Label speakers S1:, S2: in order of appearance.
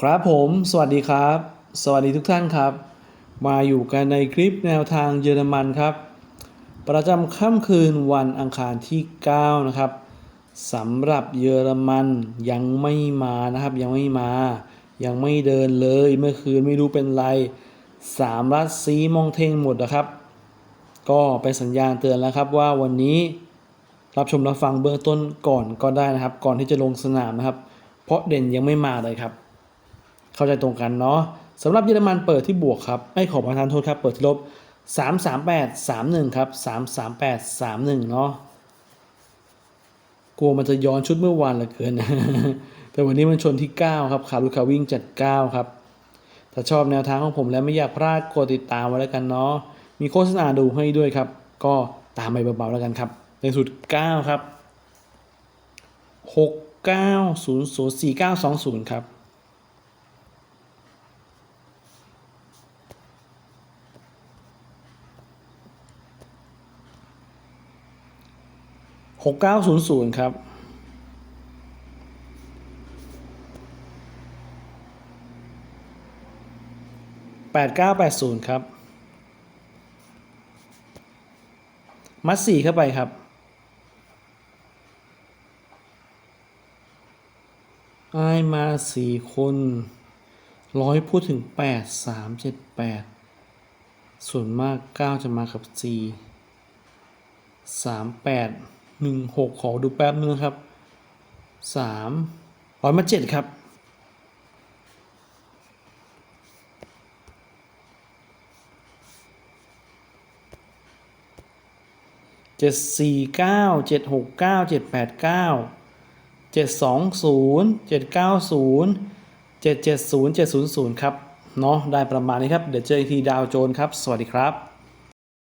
S1: ครับผมสวัสดีครับ สวัสดีทุกท่านครับ มาอยู่กันในคลิปแนวทางเยอรมันครับ ประจำค่ำคืนวันอังคารที่ 9 นะครับสำหรับเยอรมันยังไม่มานะครับ ยังไม่มา ยังไม่เดินเลยเมื่อคืนไม่รู้เป็นไรสามรัดซีมองเทงหมดนะครับ ก็เป็นสัญญาณเตือนแล้วครับว่าวันนี้รับชมรับฟังเบื้องต้นก่อนก็ได้นะครับ ก่อนที่จะลงสนามนะครับ เพราะเด่นยังไม่มาเลยครับ เข้าใจตรงกันเนาะสำหรับเยอรมันเปิดที่บวกครับไม่ขอประทานโทษครับ เปิดที่ลบ 338 31 ครับ 338 31 เนาะกลัวมันจะย้อนชุดเมื่อวานเหลือเกิน แต่วันนี้มันชนที่ 9 ครับขาลูกาวิ่งจัด 9 ครับ ถ้าชอบแนวทางของผมแล้วไม่อยากพลาดกดติดตามไว้แล้วกันเนาะ มีโฆษณาดูให้ด้วยครับ ก็ตามไปเบาๆแล้วกันครับ ในสุด 9 ครับ 69004920 ครับ หกเก้าศูนย์ศูนย์ครับ แปดเก้าแปดศูนย์ครับ มัดสี่เข้าไปครับ ไอายมาสี่คนร้อยพูดถึงแปดสามเจ็ดแปดส่วนมากเก้าจะมากับสี่สามแปด หนึ่งหกขอดูแป๊บนึงครับสามร้อยมาเจ็ดครับเจ็ดสี่เก้าเจ็ดหกเก้าเจ็ดแปดเก้าเจ็ดสองศูนย์เจ็ดเก้าศูนย์เจ็ดเจ็ดศูนย์เจ็ดศูนย์ศูนย์ครับเนาะได้ประมาณนี้ครับ เดี๋ยวเจออีกทีดาวโจนครับ สวัสดีครับ